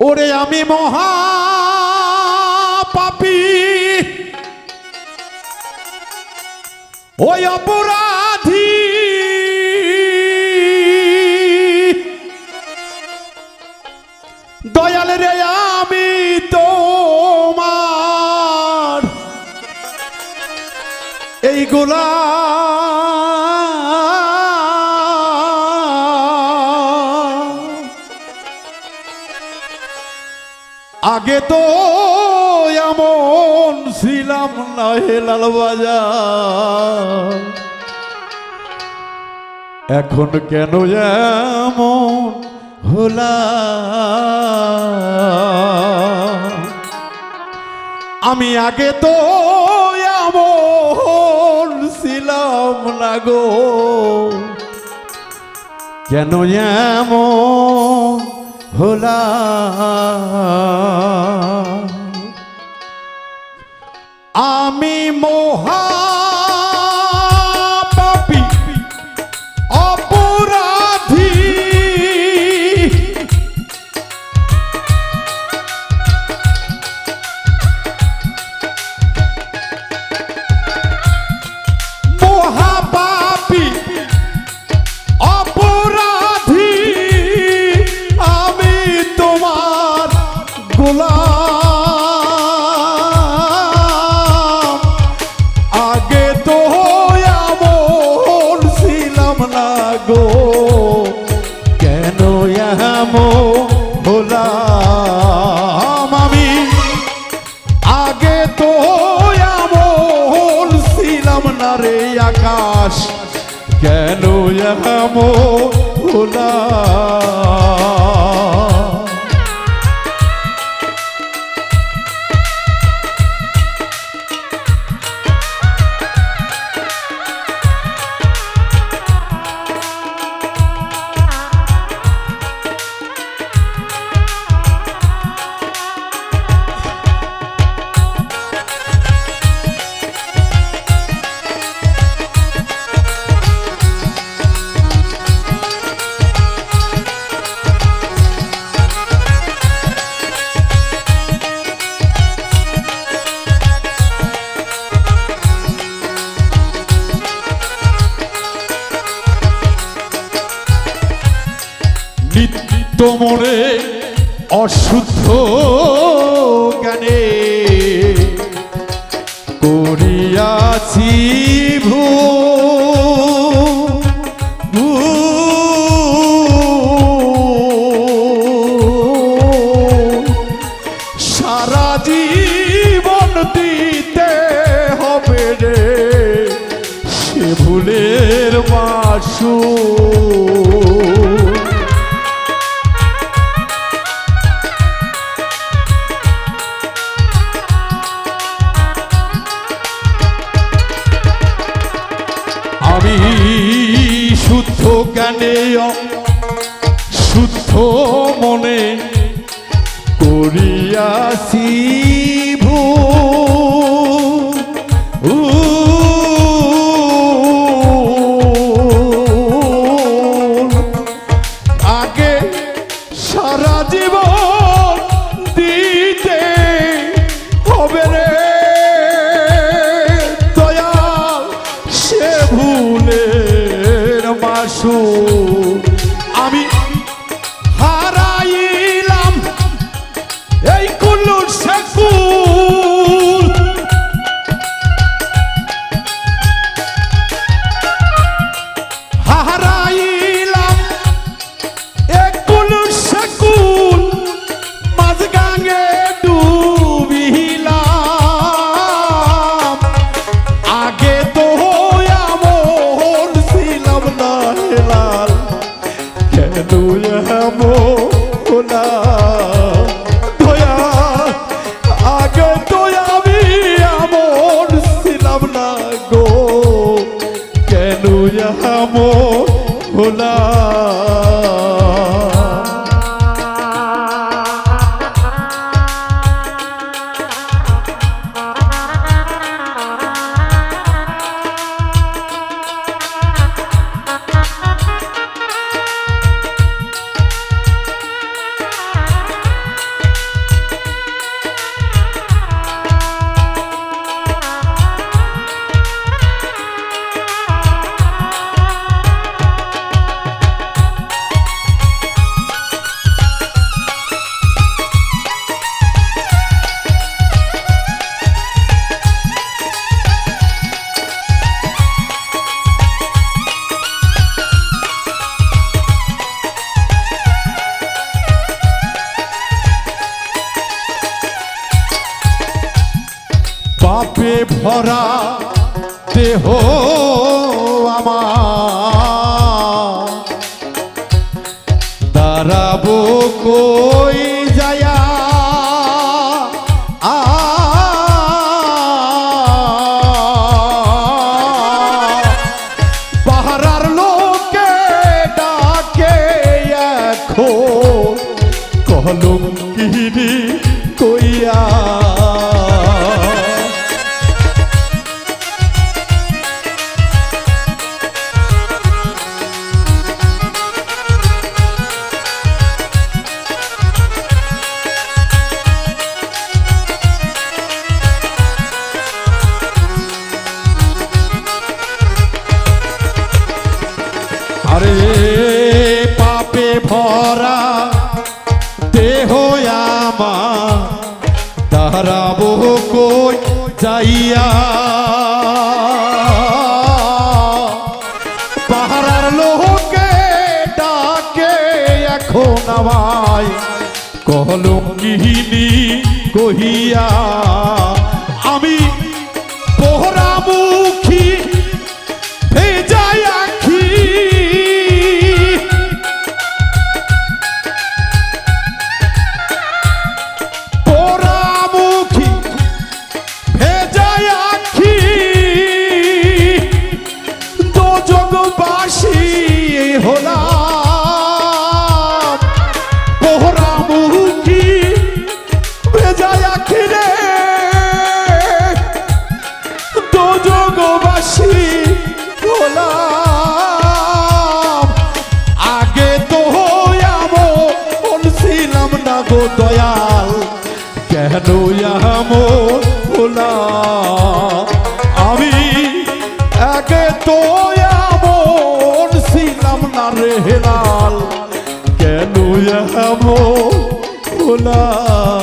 ওরে আমি মহা পাপি ওই অপরাধী। দয়াল রে আমি তোমার। এই গোলা আগে তো এমন ছিলাম না হেলাল বাজার এখন কেন এমন হলা? আমি আগে তো এমন ছিলাম না গো। কেন এমন হলা আমি মহা গোলাম আগে তো এমন ছিলাম না গো। কেন এমন হলাম আমি? আগে তো এমন ছিলাম না রে আকাশ। কেন এমন হলাম? নিত্য মনে অশুদ্ধ জ্ঞানে। করিয়াছি ভূ সারা জীবন দিতে হবে রে ভুলের মাসু জ্ঞানে শুদ্ধ মনে করিয়াছি ভূ। মাসু যাব ভোলা দাঁড়াবো কই যায়া? ভরা দেহ আমার দাঁড়াবো কই যাইয়া। পাহাড়ার লোহকে ডাকে এখন আমায় কলম কিহিনী কহিয়া কেন এমন হলাম আমি আগে তো এমন ছিলাম না রে হেলাল। কেন এমন হলাম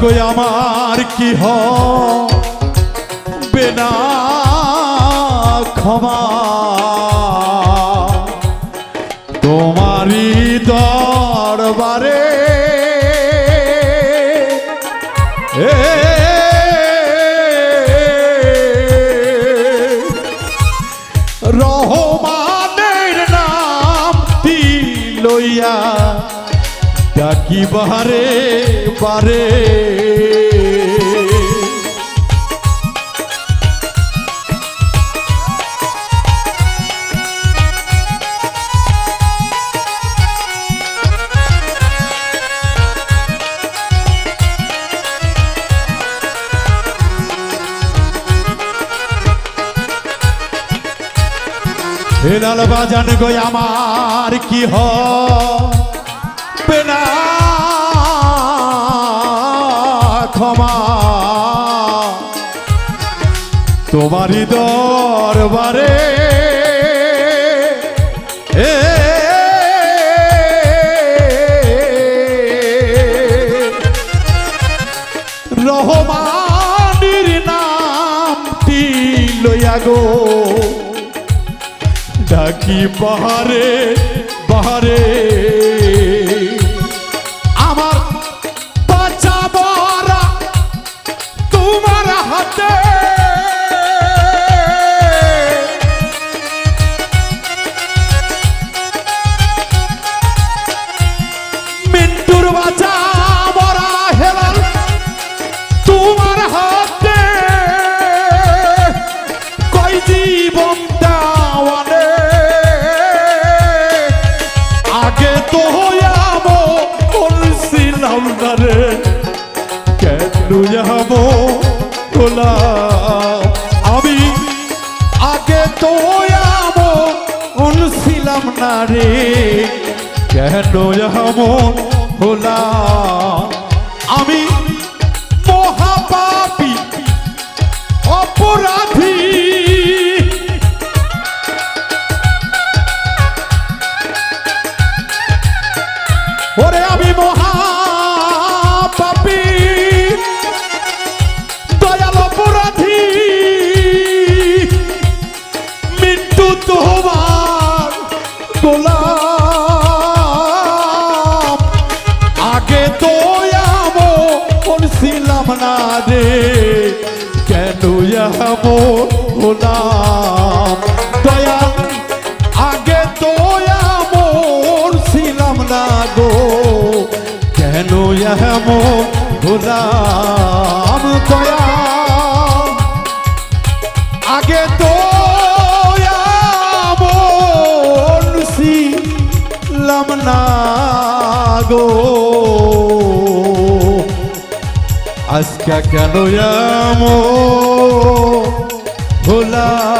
গো আমার কি হবে না? ক্ষমা। তোমারই দরবারে রহমানের নাম লইয়া ডাকি বাহারে হেলাল বাজান গো আমার কি হবে না। ক্ষমা। তোমারই দরবারে এ রহমানির নামটি লইয়া গো। ডাকি বাহারে বাহারে কেন এমন হলাম না রে কেন এমন হলাম দয়াল আগে তো এমন ছিলাম না গো কেন এমন হলাম দয়াল আগে তো এমন ছিলাম না গো আজকে কেন এমন হলাম